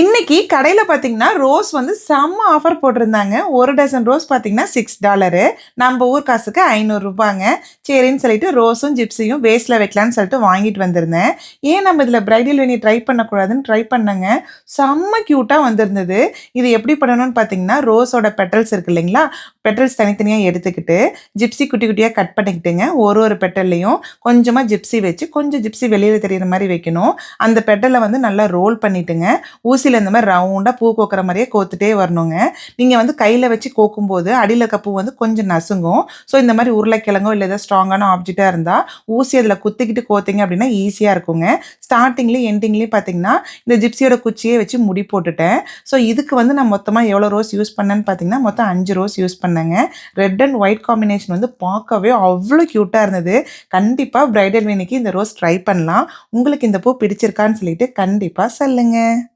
இன்னைக்கு கடையில் பார்த்தீங்கன்னா ரோஸ் வந்து செம்ம ஆஃபர் போட்டிருந்தாங்க. ஒரு டசன் ரோஸ் பார்த்தீங்கன்னா சிக்ஸ் டாலரு நம்ம ஊர் காசுக்கு ஐநூறுரூபாங்க சரின்னு சொல்லிட்டு ரோஸும் ஜிப்ஸியும் வேஸ்ட்டில் வைக்கலான்னு சொல்லிட்டு வாங்கிட்டு வந்திருந்தேன். ஏன் நம்ம இதில் பிரைடல் வேணி ட்ரை பண்ணக்கூடாதுன்னு ட்ரை பண்ணேங்க. செம்ம க்யூட்டாக வந்திருந்தது. இது எப்படி பண்ணணும்னு பார்த்தீங்கன்னா ரோஸோட பெட்டல்ஸ் இருக்கு இல்லைங்களா? பெட்டல்ஸ் தனித்தனியாக எடுத்துக்கிட்டு ஜிப்ஸி குட்டி குட்டியாக கட் பண்ணிக்கிட்டுங்க. ஒரு ஒரு பெட்டல்லையும் கொஞ்சமாக ஜிப்ஸி வச்சு கொஞ்சம் ஜிப்ஸி வெளியில் தெரியுற மாதிரி வைக்கணும். அந்த பெட்டலை வந்து நல்லா ரோல் பண்ணிட்டுங்க. ஊசியில் இந்த மாதிரி ரவுண்டாக பூ கோக்குற மாதிரியே கோத்துட்டே வரணுங்க. நீங்கள் வந்து கையில் வச்சு கோக்கும்போது அடியில் இருக்க பூ வந்து கொஞ்சம் நசுங்கும். ஸோ இந்த மாதிரி உருளைக்கிழங்கோ இல்லை ஏதாவது ஸ்ட்ராங்கான ஆப்ஜெக்டாக இருந்தால் ஊசி அதில் குத்திக்கிட்டு கோத்திங்க அப்படின்னா ஈஸியாக இருக்குங்க. ஸ்டார்டிங்லேயும் எண்டிங்லேயும் பார்த்தீங்கன்னா இந்த ஜிப்சியோட குச்சியே வச்சு முடி போட்டுட்டேன். ஸோ இதுக்கு வந்து நான் மொத்தமாக எவ்வளோ ரோஸ் யூஸ் பண்ணேன்னு பார்த்தீங்கன்னா மொத்தம் அஞ்சு ரோஸ் யூஸ் பண்ணேங்க. ரெட் அண்ட் ஒயிட் காம்பினேஷன் வந்து பார்க்கவே அவ்வளோ க்யூட்டாக இருந்தது. கண்டிப்பாக பிரைடல் வேணிக்கு இந்த ரோஸ் ட்ரை பண்ணலாம். உங்களுக்கு இந்த பூ பிடிச்சிருக்கான்னு சொல்லிட்டு கண்டிப்பாக சொல்லுங்கள்